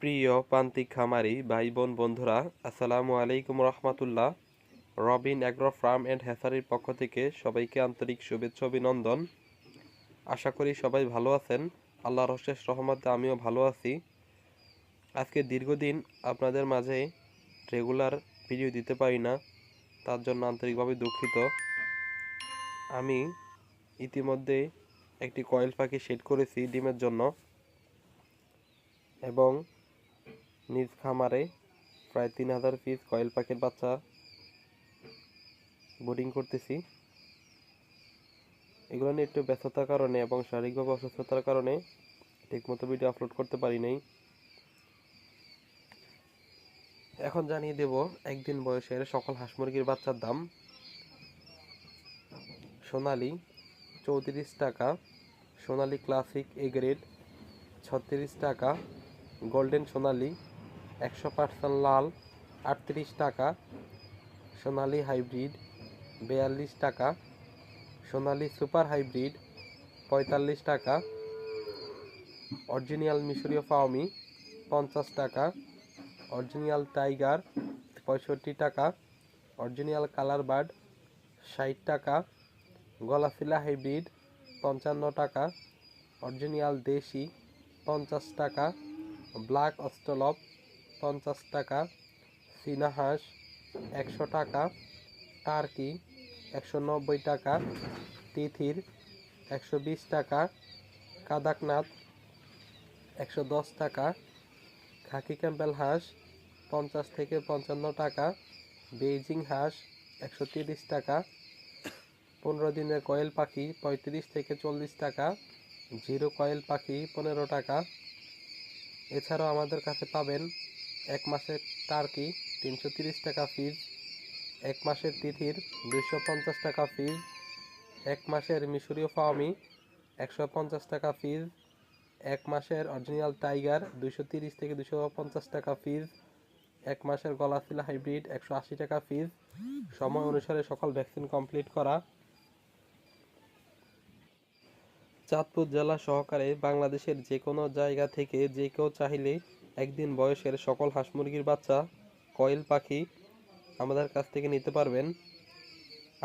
প্রিয় প্রান্তিক খামারি ভাই বোন বন্ধুরা, আসসালামু আলাইকুম রহমতুল্লাহ। রবিন অ্যাগ্রো ফার্ম অ্যান্ড হ্যাসারির পক্ষ থেকে সবাইকে আন্তরিক শুভেচ্ছা, অভিনন্দন। আশা করি সবাই ভালো আছেন। আল্লাহর অশেষ রহমতে আমিও ভালো আছি। আজকে দীর্ঘদিন আপনাদের মাঝে রেগুলার ভিডিও দিতে পারি না, তার জন্য আন্তরিকভাবে দুঃখিত। আমি ইতিমধ্যে একটি কয়েল পাখি সেট করেছি ডিমের জন্য এবং নিজ খামারে প্রায় তিন হাজার পিস কয়েল পাখির বাচ্চা বোর্ডিং করতেছি। এগুলো নিয়ে একটু ব্যস্ততার কারণে এবং শারীরিকভাবে অসুস্থতার কারণে ঠিকমতো ভিডিও আপলোড করতে পারি নাই। এখন জানিয়ে দেব একদিন বয়সের সকল হাঁস মুরগির বাচ্চার দাম। সোনালি চৌত্রিশ টাকা, সোনালি ক্লাসিক এ গ্রেড ছত্রিশ টাকা গোল্ডেন সোনালি একশো পার্সেন্ট লাল, আটত্রিশ টাকা। সোনালি হাইব্রিড, বিয়াল্লিশ টাকা। সোনালি সুপার হাইব্রিড, পঁয়তাল্লিশ টাকা। অরিজিনাল মিশরীয় ফাওমি, পঞ্চাশ টাকা। অরিজিনাল টাইগার, পঁয়ষট্টি টাকা। অরিজিনাল কালার বার্ড, ষাট টাকা। গলাফিলা হাইব্রিড, পঞ্চান্ন টাকা। অরিজিনাল দেশি, পঞ্চাশ টাকা। ব্ল্যাক অস্টলপ পঞ্চাশ টাকা, চীনা হাঁস একশো টাকা, টার্কি একশো নব্বই টাকা, তিথির একশো বিশ টাকা, কাদাকনাথ একশো দশ টাকা, খাকি ক্যাম্পেল হাঁস পঞ্চাশ থেকে পঞ্চান্ন টাকা, বেইজিং হাঁস একশো তিরিশ টাকা, পনেরো দিনের কয়েল পাখি পঁয়ত্রিশ থেকে চল্লিশ টাকা, জিরো কয়েল পাখি পনেরো টাকা। এছাড়াও আমাদের কাছে পাবেন এক মাসের টার্কি তিনশো টাকা ফিজ এক মাসের তিথির দুশো টাকা ফিজ এক মাসের মিশরীয় ফাওমি একশো পঞ্চাশ টাকা ফিজ এক মাসের অরিজিনাল টাইগার দুশো থেকে দুশো টাকা ফিজ এক মাসের গলাফিলা হাইব্রিড একশো আশি টাকা ফিজ সময় অনুসারে সকল ভ্যাকসিন কমপ্লিট করা। চাঁদপুর জেলা সহকারে বাংলাদেশের যে কোনো জায়গা থেকে যে কেউ চাইলে একদিন বয়সের সকল হাঁস মুরগির বাচ্চা, কয়েল পাখি আমাদের কাছ থেকে নিতে পারবেন।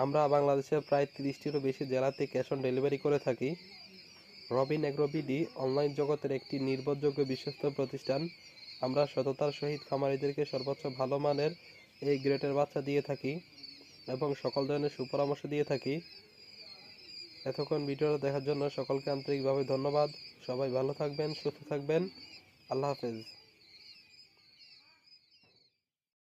আমরা বাংলাদেশের প্রায় তিরিশটিরও বেশি জেলাতে ক্যাশ অন ডেলিভারি করে থাকি। রবিন অ্যাগ্রোবিডি অনলাইন জগতের একটি নির্ভরযোগ্য বিশ্বস্ত প্রতিষ্ঠান। আমরা সততার সহিত খামারিদেরকে সর্বোচ্চ ভালো মানের এই গ্রেটের বাচ্চা দিয়ে থাকি এবং সকল ধরনের সুপরামর্শ দিয়ে থাকি। এতক্ষণ ভিডিওটা দেখার জন্য সকলকে আন্তরিকভাবে ধন্যবাদ। সবাই ভালো থাকবেন, সুস্থ থাকবেন। আল্লাহ হাফেজ